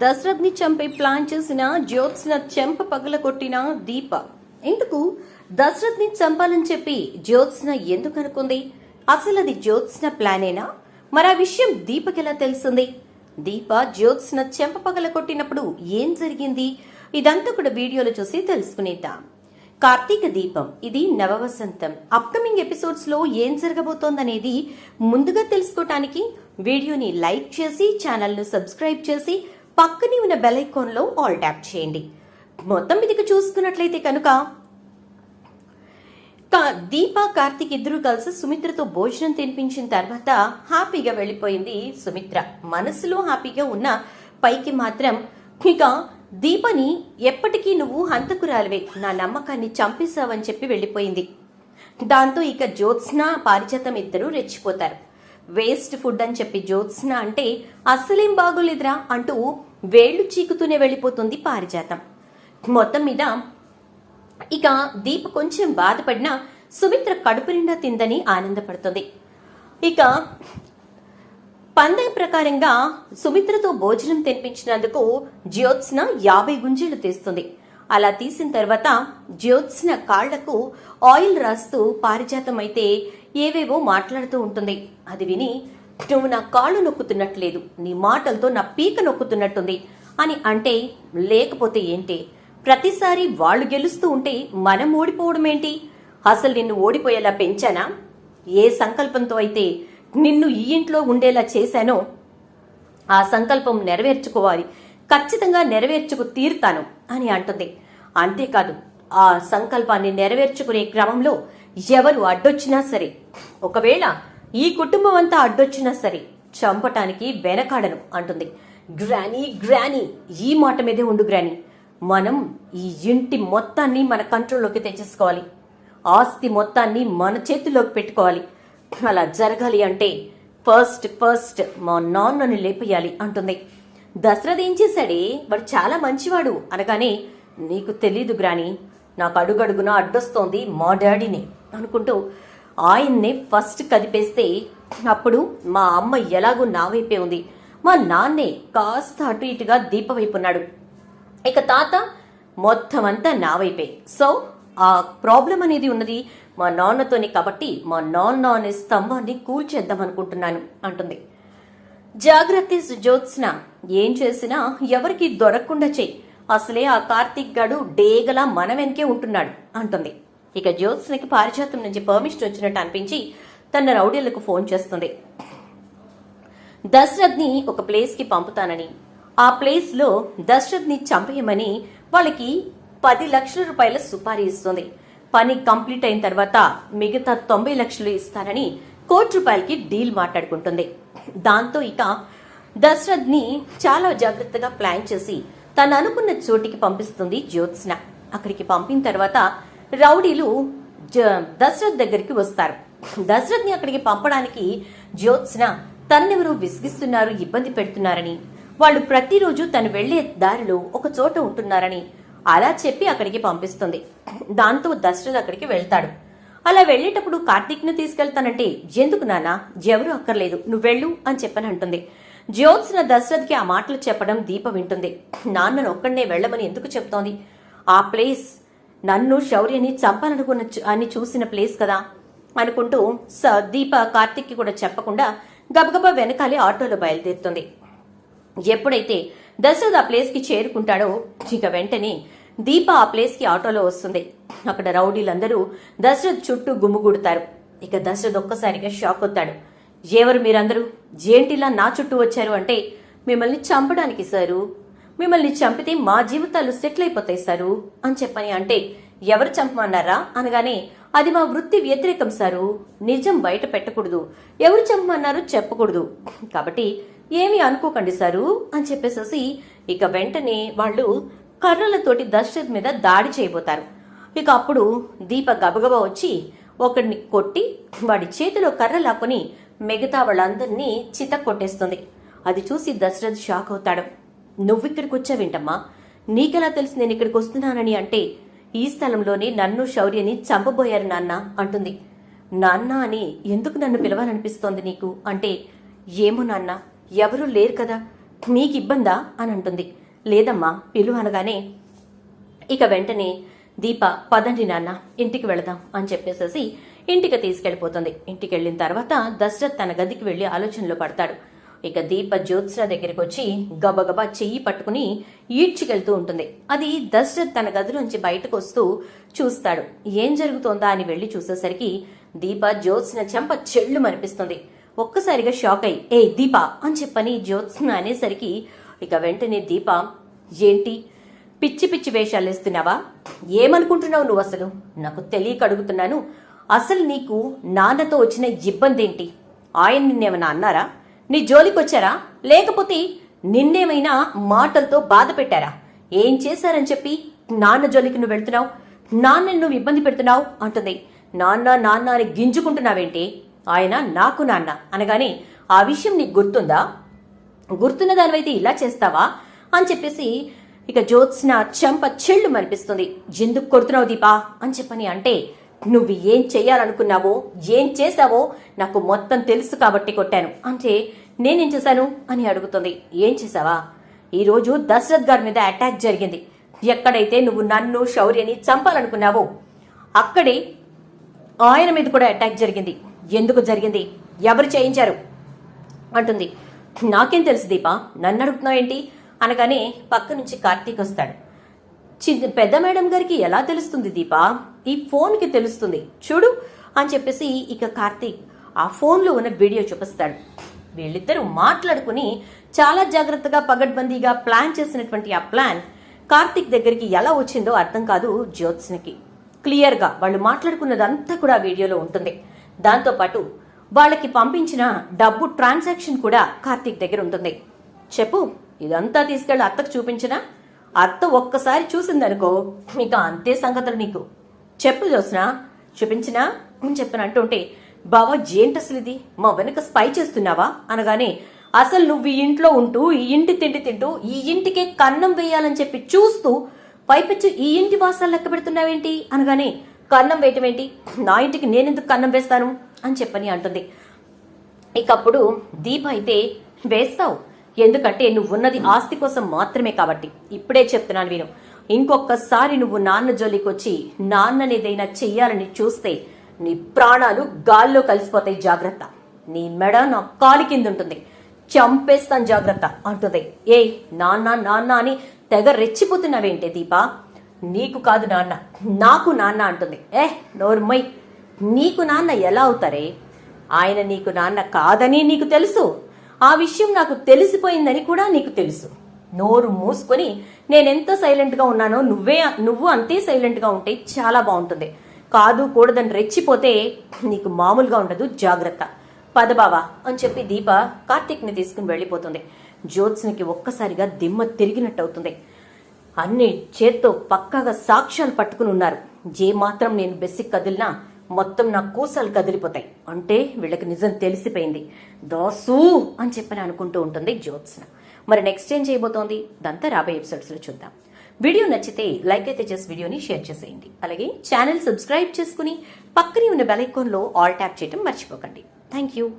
దశరథ్ని చంపే ప్లాన్ చేసిన జ్యోత్స్న చెంప పగల కొట్టిన దీప. ఎందుకు దశరథ్ని చంపాలని చెప్పి జ్యోత్స్న ఎందుకు అనుకుంది? అసలు అది జ్యోత్స్న ప్లానేనా? మరి ఆ విషయం దీపకెలా తెలిసింది? దీప జ్యోత్స్న చెంప పగల కొట్టినప్పుడు ఏం జరిగింది? ఇదంతా కూడా వీడియోలో చూసి తెలుసుకునేద్దాం. కార్తీక దీపం ఇది నవవసంతం. అప్కమింగ్ ఎపిసోడ్స్లో ఏం జరగబోతోందనేది ముందుగా తెలుసుకోవటానికి వీడియోని లైక్ చేసి ఛానల్ను సబ్స్క్రైబ్ చేసి పక్కనే ఉన్న బెల్ ఐకాన్ ఆల్ ట్యాప్ చేయండి. మొత్తం మీదకి చూసుకున్నట్లయితే కనుక దీప కార్తీక్ ఇద్దరు కలిసి సుమిత్రతో భోజనం తినిపించిన తర్వాత హ్యాపీగా వెళ్ళిపోయింది సుమిత్ర. మనసులో హ్యాపీగా ఉన్న పైకి మాత్రం ఇక దీపని ఎప్పటికీ నువ్వు హంతకురాలివే. నా నమ్మకాన్ని చంపేశావని చెప్పి వెళ్ళిపోయింది. దాంతో ఇక జ్యోత్స్న పారిజాతం ఇద్దరు రెచ్చిపోతారు. వేస్ట్ ఫుడ్ అని చెప్పి జ్యోత్స్న అంటే అస్సలేం బాగోలేదురా అంటూ వేళ్ళు చీకుతూనే వెళ్ళిపోతుంది పారిజాతం. మొత్తం మీద ఇక దీప కొంచెం బాధపడినా సుమిత్ర కడుపు నిండా తిందని ఆనందపడుతుంది. ఇక పందెం ప్రకారంగా సుమిత్రతో భోజనం తినిపించినందుకు జ్యోత్స్న యాభై గుంజీలు తీస్తుంది. అలా తీసిన తర్వాత జ్యోత్స్న కాళ్ళకు ఆయిల్ రాస్తూ పారిజాతం అయితే ఏవేవో మాట్లాడుతూ ఉంటుంది. అది విని నువ్వు నా కాళ్ళు నొక్కుతున్నట్లేదు నీ మాటలతో నా పీక నొక్కుతున్నట్టుంది అని అంటే లేకపోతే ఏంటి? ప్రతిసారి వాళ్ళు గెలుస్తూ ఉంటే మనం ఓడిపోవడం ఏంటి అసలు నిన్ను ఓడిపోయేలా పెంచానా? ఏ సంకల్పంతో అయితే నిన్ను ఈ ఇంట్లో ఉండేలా చేశానో? ఆ సంకల్పం నెరవేర్చుకోవాలి ఖచ్చితంగా నెరవేర్చుకు తీరుతాను అని అంటుంది. అంతేకాదు ఆ సంకల్పాన్ని నెరవేర్చుకునే క్రమంలో ఎవరు అడ్డొచ్చినా సరే ఒకవేళ ఈ కుటుంబం అంతా అడ్డొచ్చినా సరే చంపటానికి వెనకాడను అంటుంది. గ్రానీ గ్రానీ ఈ మాట మీదే ఉండు గ్రానీ. మనం ఈ ఇంటి మొత్తాన్ని మన కంట్రోల్లోకి తెచ్చేసుకోవాలి. ఆస్తి మొత్తాన్ని మన చేతుల్లోకి పెట్టుకోవాలి. అలా జరగాలి అంటే ఫస్ట్ ఫస్ట్ మా నాన్నని లేపేయాలి అంటుంది. దశరథ్ ఏం చేశాడే? వాడు చాలా మంచివాడు అనగానే నీకు తెలీదు గ్రాని నాకు అడుగడుగున అడ్డొస్తోంది మా డాడీని అనుకుంటూ ఆయన్నే ఫస్ట్ కదిపేస్తే అప్పుడు మా అమ్మ ఎలాగో నా వైపే ఉంది. మా నాన్నే కాస్త అటు ఇటుగా దీప ఉన్నాడు ఇక తాత మొత్తం అంతా నా వైపే. సో ఆ ప్రాబ్లం అనేది ఉన్నది మా నాన్నతోనే కాబట్టి మా నాన్న అనే స్తంభాన్ని కూల్చేద్దాం అనుకుంటున్నాను అంటుంది. జాగ్రత్త జ్యోత్స్న ఏం చేసినా ఎవరికి దొరకకుండా చేయి అసలే ఆ కార్తీక్ గడు డేగలా మన వెనకే ఉంటున్నాడు అంటుంది. ఇక జ్యోత్స్నకి పారిజాతం నుంచి పర్మిషన్ వచ్చినట్టు అనిపించి తన రౌడీలకు ఫోన్ చేస్తుంది. దశరథ్ని ఒక ప్లేస్కి పంపుతానని. ఆ ప్లేస్లో దశరథ్ని చంపేయమని వాళ్ళకి పది లక్షల రూపాయల సుపారీ ఇస్తుంది. పని కంప్లీట్ అయిన తర్వాత మిగతా తొంభై లక్షలు ఇస్తానని కోటి రూపాయలకి డీల్ మాట్లాడుకుంటుంది. దాంతో ఇక దశరథ్ని చాలా జాగ్రత్తగా ప్లాన్ చేసి తను అనుకున్న చోటికి పంపిస్తుంది జ్యోత్స్న. అక్కడికి పంపిన తర్వాత రౌడీలు జ- దశరథ్ దగ్గరికి వస్తారు. దశరథ్ని అక్కడికి పంపడానికి జ్యోత్స్న తననెవరో విసిగిస్తున్నారు ఇబ్బంది పెడుతున్నారని. వాళ్ళు ప్రతిరోజు తను వెళ్ళే దారిలో ఒక చోట ఉంటున్నారని అలా చెప్పి అక్కడికి పంపిస్తుంది. దాంతో దశరథ్ అక్కడికి వెళ్తాడు. అలా వెళ్ళేటప్పుడు కార్తీక్ను తీసుకెళ్తానంటే ఎందుకు నానా ఎవరు అక్కర్లేదు. నువ్వు వెళ్ళు అని చెప్పని అంటుంది. జ్యోత్స్న దశరథ్కి ఆ మాటలు చెప్పడం దీప వింటుంది. నాన్నను ఒక్కడనే వెళ్ళమని ఎందుకు చెప్తోంది? ఆ ప్లేస్ నన్ను శౌర్యని చంపాలనుకున్న అని చూసిన ప్లేస్ కదా అనుకుంటూ స దీప కార్తిక్కి కూడా చెప్పకుండా గబగబా వెనకాలే ఆటోలో బయలుదేరుతుంది. ఎప్పుడైతే దశరథ్ ఆ ప్లేస్కి చేరుకుంటాడో ఇక వెంటనే దీప ఆ ప్లేస్కి ఆటోలో వస్తుంది. అక్కడ రౌడీలందరూ దశరథ్ చుట్టూ గుమ్ముగూడతారు ఇక దశరథ్ ఒక్కసారిగా షాక్ అవుతాడు ఎవరు మీరందరూ? జేంటిలా నా చుట్టూ వచ్చారు అంటే మిమ్మల్ని చంపడానికి సారు? మిమ్మల్ని చంపితే మా జీవితాలు సెటిల్ అయిపోతాయి సారు. అని చెప్పని అంటే ఎవరు చంపమన్నారా? అనగానే అది మా వృత్తి వ్యతిరేకం సారు. నిజం బయట పెట్టకూడదు. ఎవరు చంపమన్నారో చెప్పకూడదు. కాబట్టి ఏమీ అనుకోకండి సారు అని చెప్పేసేసి ఇక వెంటనే వాళ్ళు కర్రలతోటి దశరథ్ మీద దాడి చేయబోతారు. ఇక అప్పుడు దీప గబగబా వచ్చి ఒకడిని కొట్టి వాడి చేతిలో కర్ర లాక్కొని మిగతా వాళ్ళందరినీ చిత కొట్టేస్తుంది అది చూసి దశరథ్ షాక్ అవుతాడు. నువ్విక్కడికి వచ్చావేంటమ్మా నీకెలా తెలిసి నేను ఇక్కడికి వస్తున్నానని అంటే ఈ స్థలంలోనే నన్ను శౌర్యని చంపబోయారు నాన్న అంటుంది. నాన్న అని ఎందుకు నన్ను పిలవాలనిపిస్తోంది నీకు? అంటే ఏమో నాన్న ఎవరూ లేరు కదా మీకు ఇబ్బందా అని అంటుంది. లేదమ్మా పిలువ అనగానే ఇక వెంటనే దీప పదండి నాన్న ఇంటికి వెళదాం అని చెప్పేసేసి ఇంటికి తీసుకెళ్ళిపోతుంది ఇంటికి వెళ్ళిన తర్వాత దశరథ్ తన గదికి వెళ్ళి ఆలోచనలో పడతాడు. ఇక దీప జ్యోత్స్న దగ్గరికి వచ్చి గబగబా చెయ్యి పట్టుకుని ఈడ్చికెళ్తూ ఉంటుంది. అది దశరథ్ తన గదిలోంచి బయటకు వస్తూ చూస్తాడు. ఏం జరుగుతోందా అని వెళ్ళి చూసేసరికి దీప జ్యోత్స్న చెంప చెళ్ళు మనిపిస్తుంది ఒక్కసారిగా షాక్ అయి ఏ దీప అని చెప్పని జ్యోత్స్న అనేసరికి ఇక వెంటనే దీప ఏంటి? పిచ్చి పిచ్చి వేషాలు వేస్తున్నావా? ఏమనుకుంటున్నావు నువ్వు అసలు? నాకు తెలియక అడుగుతున్నాను. అసలు నీకు నాన్నతో వచ్చిన ఇబ్బంది ఏంటి ఆయన నిన్నేమైనా అన్నారా? నీ జోలికి వచ్చారా లేకపోతే నిన్నేమైనా మాటలతో బాధ పెట్టారా? ఏం చేశారని చెప్పి నాన్న జోలికి నువ్వు వెళ్తున్నావు? నాన్న నువ్వు ఇబ్బంది పెడుతున్నావు అంటుంది. నాన్న నాన్న అని గింజుకుంటున్నావేంటి? ఆయన నాకు నాన్న అనగానే ఆ విషయం నీకు గుర్తుందా? గుర్తున్న దానివైతే ఇలా చేస్తావా? అని చెప్పేసి ఇక జ్యోత్స్న చెంప చెళ్ళు మనిపిస్తుంది ఎందుకు కొడుతున్నావు దీపా అని చెప్పని అంటే నువ్వు ఏం చెయ్యాలనుకున్నావో ఏం చేశావో నాకు మొత్తం తెలుసు కాబట్టి కొట్టాను. అంటే నేనేం చేశాను అని అడుగుతుంది. ఏం చేశావా? ఈరోజు దశరథ్ గారి మీద అటాక్ జరిగింది. ఎక్కడైతే నువ్వు నన్ను శౌర్యని చంపాలనుకున్నావో అక్కడే ఆయన మీద కూడా అటాక్ జరిగింది. ఎందుకు జరిగింది? ఎవరు చేయించారు? అంటుంది. నాకేం తెలుసు దీపా? నన్ను అడుగుతున్నావు ఏంటి అనగానే పక్క నుంచి కార్తీక్ వస్తాడు. చిన్న పెద్ద మేడం గారికి ఎలా తెలుస్తుంది దీపా? ఈ ఫోన్కి తెలుస్తుంది. చూడు అని చెప్పేసి ఇక కార్తీక్ ఆ ఫోన్లో ఉన్న వీడియో చూపిస్తాడు. వీళ్ళిద్దరూ మాట్లాడుకుని చాలా జాగ్రత్తగా పగడ్బందీగా ప్లాన్ చేసినటువంటి ఆ ప్లాన్ కార్తీక్ దగ్గరికి ఎలా వచ్చిందో అర్థం కాదు జ్యోత్స్నకి. క్లియర్గా వాళ్ళు మాట్లాడుకున్నదంతా కూడా వీడియోలో ఉంటుంది. దాంతోపాటు వాళ్ళకి పంపించిన డబ్బు ట్రాన్సాక్షన్ కూడా కార్తీక్ దగ్గర ఉంటుంది. చెప్పు ఇదంతా తీసుకెళ్ళి అత్తకు చూపించినా? అత్త ఒక్కసారి చూసిందనుకో మీకు అంతే సంగతులు నీకు. చెప్పు చూసినా చూపించినా చెప్పిన అంటుంటే బావా ఏంటి అసలు ఇది మా వెనుక స్పై చేస్తున్నావా? అనగానే అసలు నువ్వు ఈ ఇంట్లో ఉంటూ ఈ ఇంటి తిండి తింటూ ఈ ఇంటికే కన్నం వేయాలని చెప్పి చూస్తూ పైపెచ్చు ఈ ఇంటి వాసాలు లెక్క పెడుతున్నావేంటి? అనగానే కన్నం వేయటం ఏంటి? నా ఇంటికి నేనెందుకు కన్నం వేస్తాను? అని చెప్పని అంటుంది. ఇకప్పుడు దీప అయితే వేస్తావు. ఎందుకంటే నువ్వు ఉన్నది ఆస్తి కోసం మాత్రమే కాబట్టి. ఇప్పుడే చెప్తున్నాను విను. ఇంకొకసారి నువ్వు నాన్న జోలికి వచ్చి నాన్ననేదైనా చెయ్యాలని చూస్తే నీ ప్రాణాలు గాల్లో కలిసిపోతాయి జాగ్రత్త. నీ మెడ నా కాలి కింద ఉంటుంది చంపేస్తాను జాగ్రత్త అంటుంది. ఏ నాన్న నాన్న అని తెగ రెచ్చిపోతున్నావేంటే దీపా? నీకు కాదు నాన్న నాకు నాన్న అంటుంది. ఏ నోర్మై నీకు నాన్న ఎలా అవుతారే? ఆయన నీకు నాన్న కాదని నీకు తెలుసు. ఆ విషయం నాకు తెలిసిపోయిందని కూడా నీకు తెలుసు. నోరు మూసుకొని నేనెంత సైలెంట్గా ఉన్నానో నువ్వే నువ్వు అంతే సైలెంట్గా ఉంటే చాలా బాగుంటుంది. కాదు కూడదని రెచ్చిపోతే నీకు మామూలుగా ఉండదు జాగ్రత్త. పదబావా అని చెప్పి దీప కార్తీక్ని తీసుకుని వెళ్ళిపోతుంది. జ్యోత్స్నికి ఒక్కసారిగా దిమ్మ తిరిగినట్టు అవుతుంది అన్ని చేత్తో పక్కాగా సాక్ష్యాలు పట్టుకుని ఉన్నారు. ఏ మాత్రం నేను బెస్సి కదిలినా మొత్తం నా కూసలు కదిలిపోతాయి. అంటే వీళ్ళకి నిజం తెలిసిపోయింది. దాసు అని చెప్పని అనుకుంటూ ఉంటుంది జ్యోత్స్న. మరి నెక్స్ట్ ఏం చేయబోతోంది? దంతా రాబోయే ఎపిసోడ్స్లో చూద్దాం. వీడియో నచ్చితే లైక్ అయితే చేసి వీడియోని షేర్ చేసేయండి. అలాగే ఛానల్ సబ్స్క్రైబ్ చేసుకుని పక్కనే ఉన్న బెల్ ఐకాన్లో ఆల్ ట్యాప్ చేయడం మర్చిపోకండి. Thank you.